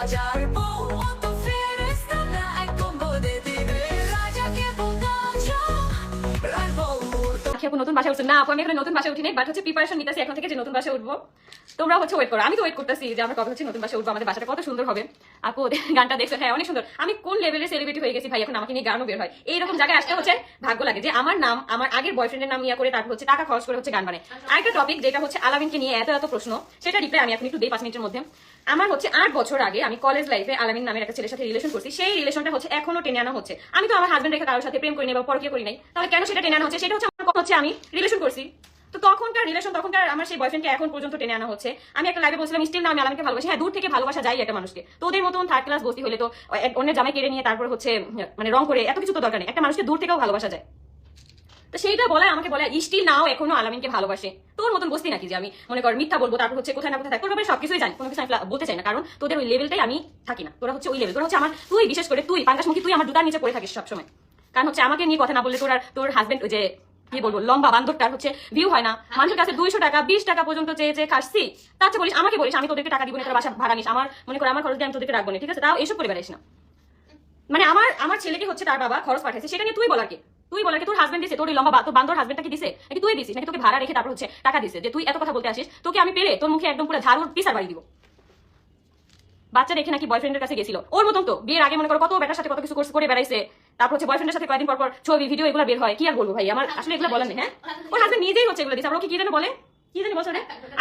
রাজার বউ আখি আপু নতুন বাসায় উঠছে না, আপু, আমি এখানে নতুন বাসায় উঠি নাই বাট হচ্ছে প্রিপারেশন নিতেছি, এখন থেকে যে নতুন বাসায় উঠবো তোমরা হচ্ছে ওয়েট করো। আমি তো ওয়েট করতেছি যে আমরা কবে হচ্ছে নতুন বাসায় উঠবো, আমাদের বাসাটা কত সুন্দর হবে। আপু গানটা দেখছ? হ্যাঁ অনেক সুন্দর। আমি কোন লেভেলের সেলিব্রিটি হয়ে গেছি ভাই, এখন আমাকে নিয়ে গানও বের হয়। এইরকম জায়গায় আসতে হচ্ছে, ভাগ্য লাগে যে আমার নাম, আমার আগের বয়ফ্রেন্ডের নাম ইয়া করে তারপর হচ্ছে টাকা খরচ করে হচ্ছে গান বানায়। আরেকটা টপিক যেটা হচ্ছে আলামিনকে নিয়ে এত এত প্রশ্ন, সেটা রিপ্লাই আমি এখন একটু দিই পাঁচ মিনিটের মধ্যে। আমার হচ্ছে আট বছর আগে আমি কলেজ লাইফে আলামিন নামের একটা ছেলের সাথে রিলেশন করছি, সেই রিলেশনটা হচ্ছে এখনও টেনে আনা হচ্ছে। আমি তো আমার হাজবেন্ড রেখে কারোর সাথে প্রেম করি নাই বা পরকীয় করি নাই। তাহলে কেন সেটা টেনে আনা হচ্ছে? সেটা হচ্ছে আমার কথা হচ্ছে আমি রিলেশন করছি। তো তখনকার রিলেশন তখনকার আমার সেই বয়ফ্রেন্ডকে এখন পর্যন্ত টেনে আনা হচ্ছে। আমি একটা লাইভে বলছিলাম স্টিল না আমি আলামিনকে ভালোবাসি। হ্যাঁ দূর থেকে ভালোবাসা যায় একটা মানুষকে। তো ওদের মতন থার্ড ক্লাস বসতি হলে তো অন্যের জামাই কেড়ে নিয়ে তারপর হচ্ছে মানে রং করে এত কিছু তো দরকার নেই। একটা মানুষকে দূর থেকেও ভালোবাসা যায়। তো সেইটা বলায়, আমাকে বলে স্টিল নাও এখনও আলামিনকে ভালোবাসে। তোর মতন বসতি নাকি যে আমি মনে কর মিথ্যা বলব, তারপর হচ্ছে কোথায় না কোথায় থাকব ব্যাপারে সবকিছুই জানি, কোনো কিছু আমি বলতে চাই না। কারণ তোদের ওই লেভেলটাই আমি থাকি না। তোরা হচ্ছে ওই লেভেল তোরা হচ্ছে আমার তুই, বিশেষ করে তুই পাঙ্গাসমুখী তুই আমার দুটার নিচে পড়ে থাকিস সবসময়। কারণ হচ্ছে আমাকে নিয়ে কথা না বললে তোর আর তোর হাজবেন্ড যে কি বলব, লম্বা বান্ধবটার হচ্ছে ভিউ হয় না। মানুষের কাছে দুইশো টাকা, বিশ টাকা পর্যন্ত চেয়ে চেয়ে খাসছি। তার বলিস, আমাকে বলিস, আমি তোদেরকে টাকা দিব না বাসা ভাড়া নিস। আমার মনে করে, আমার খরচ দিয়ে আমি তোদেরকে রাখব না, ঠিক আছে? তাও এসব বেড়াইস না। মানে আমার আমার ছেলেকে হচ্ছে তার বাবা খরচ পাঠাইছে সেটা নিয়ে তুই বলার কি? তুই বলার তোর হাজবেন্ড দিছে, তোর লম্বা তোর বান্ধব হাজবেন্ডটা কি দিছে? নাকি তুই দিছিস? নাকি তোকে ভাড়া রেখে তারপর হচ্ছে টাকা দিছে যে তুই এত কথা বলতে আসিস? তোকে আমি পেরে তোর মুখে একদম পুরো ঝাড়ুর পিসার বাড়ি দিব। বাচ্চা রেখে নাকি বয়ফ্রেন্ডের কাছে গেছিল। ওর মতন তো, বিয়ের আগে মনে করো কত বেটার সাথে কত কিছু কোর্স করে বেড়াইছে। তারপর হচ্ছে বয়ফ্রেন্ডের সাথে কয়েকদিন পর পর ছবি ভিডিও এগুলো বের হয়। কি আর বলব ভাই? আমার আসলে এগুলো বলার নেই হ্যাঁ? ওর হাজবেন্ড নিজেই হচ্ছে এগুলো দিচ্ছে ওকে কি জানে বলে? কি জানি বলছো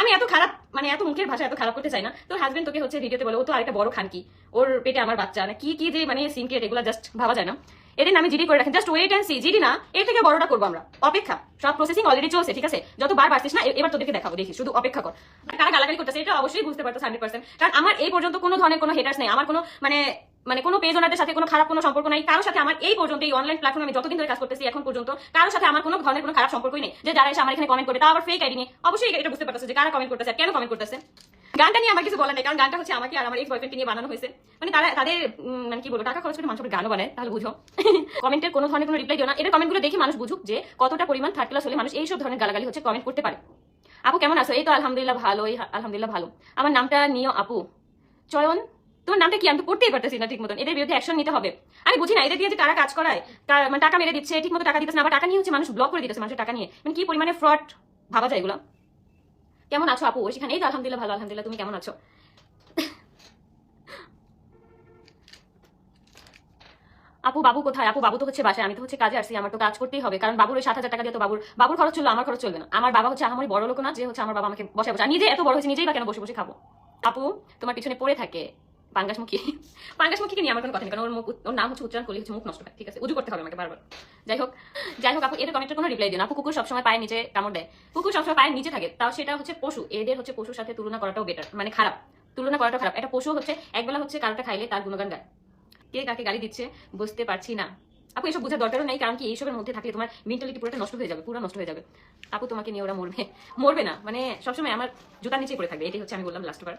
আমি এত খারাপ মানে এত মুখের ভাষা এত খারাপ করতে চাই না। তোর হাজবেন্ড তোকে হচ্ছে ভিডিওতে বলে ও তো আরেকটা বড় খান কি ওর পেটে আমার বাচ্চা। না কি কি যে মানে সিন এগুলো জাস্ট ভাবা যায় না। এদিন আমি জিডি করে রাখেন। Just wait and see GD না এর থেকে বড়টা করব আমরা। অপেক্ষা। সব প্রসেসিং অলরেডি চলছে ঠিক আছে? যতবার বাড়ছিস না এবার তোদেরকে দেখাবো দেখি। শুধু অপেক্ষা কর। আর কারা গালাগালি করতেছে এটা অবশ্যই বুঝতে পারতো হান্ড্রেড পার্সেন্ট কারণ আমার এই পর্যন্ত কোনো ধরনের কোনো হেটার্স নেই। আমার কোনো মানে মানে কোনো পেজ ওনাদের সাথে কোনো খারাপ কোনো সম্পর্ক নাই কারোর সাথে আমার এই পর্যন্ত এই অনলাইন প্ল্যাটফর্মে আমি যতদিন ধরে কাজ করতেছি এখন পর্যন্ত কারোর সাথে আমার কোনো ধরনের কোনো খারাপ সম্পর্কই নেই। যে যারা এসে আমার এখানে কমেন্ট করে তা আবার ফেক আইডি নিয়ে। অবশ্যই এটা বুঝতে পারতেছে যে কারা কমেন্ট করতেছে কেন কমেন্ট করতেছে। গানটা নিয়ে আমার কিছু বলার নেই, কারণ গানটা হচ্ছে আমাকে আর আমার এক্স বয়ফ্রেন্ডকে নিয়ে বানানো হয়েছে। মানে তারা, তাদের মানে কি বলব, টাকা খরচ করে মানুষ গানও বানায়, তাহলে বুঝো। কমেন্টের কোনো ধরনের কোনো রিপ্লাই দিও না। এদের কমেন্টগুলো দেখে মানুষ বুঝুক যে কতটা পরিমাণ থার্ড ক্লাস হলে মানুষ এইসব ধরনের গালাগালি হচ্ছে কমেন্ট করতে পারে। আপু, কেমন আছো? এই তো আলহামদুলিল্লাহ ভালো এই আলহামদুলিল্লাহ ভালো। আমার নামটা নিও আপু। চয়ন তোমার নামটা কি? আমি তো পড়তেই পারতেছি না ঠিক মতন এদের বিরুদ্ধে অ্যাকশন নিতে হবে। আমি বুঝি না, এদের দিয়ে যে কারা কাজ করায় মানে টাকা মেরে দিচ্ছে ঠিক মতো টাকা দিতেছে না, আবার টাকা নিয়ে হচ্ছে মানুষ ব্লক করে দিতেছে মানুষের টাকা নিয়ে। মানে কি পরিমাণে ফ্রড ভাবা যায় এগুলো। কেমন আছো আপু? সেখানে এই তো আলহামদুলিল্লাহ, ভালো আলহামদুলিল্লাহ। তুমি কেমন আছো? আপু, বাবু কোথায়? আপু, বাবু তো হচ্ছে বাসায়। আমি তো হচ্ছে কাজে আসছি, আমার তো কাজ করতেই হবে। কারণ বাবুর ওই সাত হাজার টাকা দিয়ে তো বাবুর বাবুর খরচ চলবে আমার খরচ চলবে না। আমার বাবা হচ্ছে আমার বড় লোক না, যে হচ্ছে আমার বাবা আমাকে বসে বসে নিজে এত বড় হয়েছে, নিজেই বা কেন বসে বসে খাব? আপু, তোমার পিছনে পড়ে থাকে। পাঙ্গাসমুখী পাঙ্গাসমুখীকে নিয়ে আমার কোনো কথা নেই, কারণ ওর মুখ ওর নাম হচ্ছে উচ্চারণ করলে হচ্ছে মুখ নষ্ট হয়, ঠিক আছে? উজু করতে হবে আমাকে বারবার। যাই হোক যাই হোক, আপু, এদের কমেন্টের কোনো রিপ্লাই দিও না। আপু, কুকুর সবসময় পায়ের নিচে কামড় দেয়। কুকুর সবসময় পায়ের নিচে থাকে, তাও সেটা হচ্ছে পশু। এদের হচ্ছে পশুর সাথে তুলনা করাটাও বেটার মানে খারাপ। তুলনা করাটা খারাপ। একটা পশু হচ্ছে একবেলা হচ্ছে কারোটা খাইলে তার গুণগান গায়। কে কাকে গালি দিচ্ছে বুঝতে পারছি না। আপু, এসব বোঝার দরকারও নেই, কারণ কি এইসবের মধ্যে থাকলে তোমার মেন্টালিটি পুরোটা নষ্ট হয়ে যাবে, পুরো নষ্ট হয়ে যাবে। আপু, তোমাকে নিয়ে ওরা মরবে। মরবে না মানে সবসময় আমার জুতার নিচেই পড়ে থাকবে, এটাই হচ্ছে আমি বললাম লাস্ট বার।